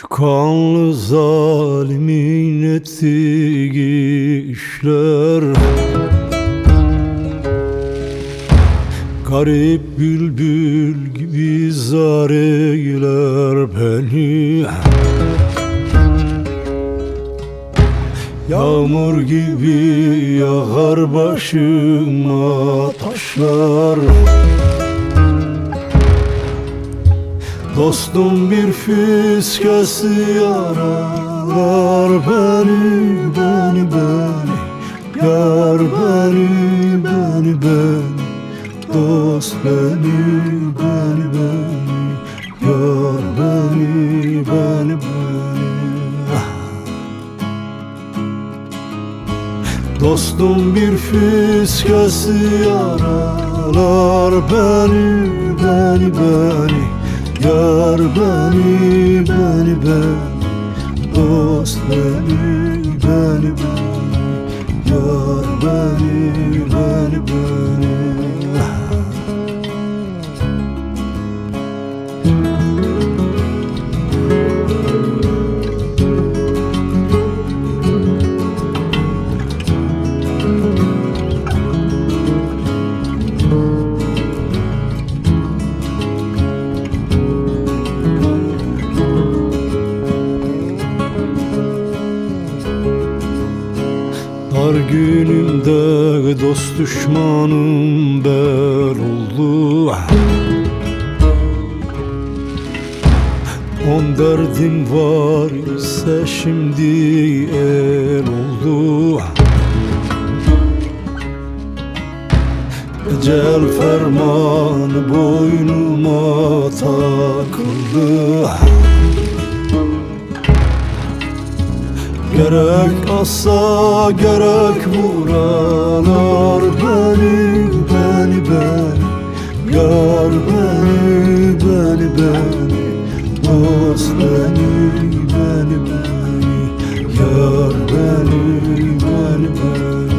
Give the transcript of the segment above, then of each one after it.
Şu kanlı zalimin ettiği işler Garip bülbül gibi zar eyler beni. Yağmur gibi yağar başıma taşlar Dostum bir fiskesi yaralar beni, beni, beni. Yar beni, beni, beni. Dost beni, beni, beni. Yar beni, beni, beni. Dostum bir fiskesi yaralar beni, beni, beni Yar beni, beni, beni Dost beni, beni, beni Yar beni, beni, beni Dar günümde dost düşmanım ber oldu On derdim var ise şimdi el oldu. Ecel fermanı boynuma takıldı Gerek asa gerek vuralar beni beni beni. Yar beni beni beni. Dost beni beni beni. Yar beni beni beni.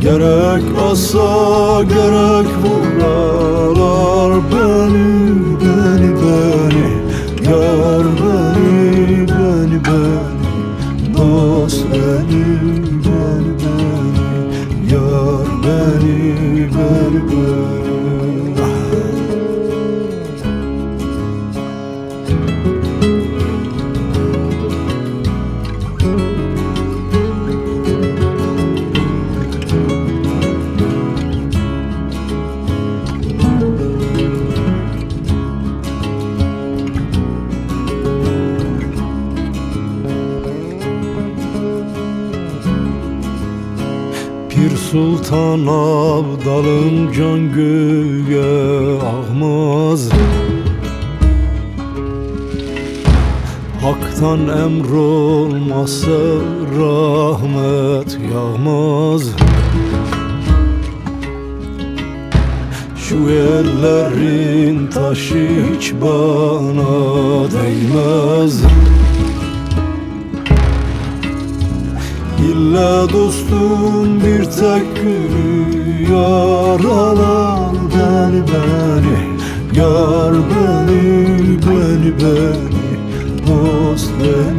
Gerek asa gerek vuralar beni Yar beni beni beni Dost beni beni beni Yar beni beni beni Pir Sultan Abdalım can göğe ağmaz Hak'tan emr olmazsa rahmet yağmaz. Şu ellerin taşı hiç bana değmez İlla dostum bir tek gülü yaralar beni beni. Yar beni beni beni. Dost beni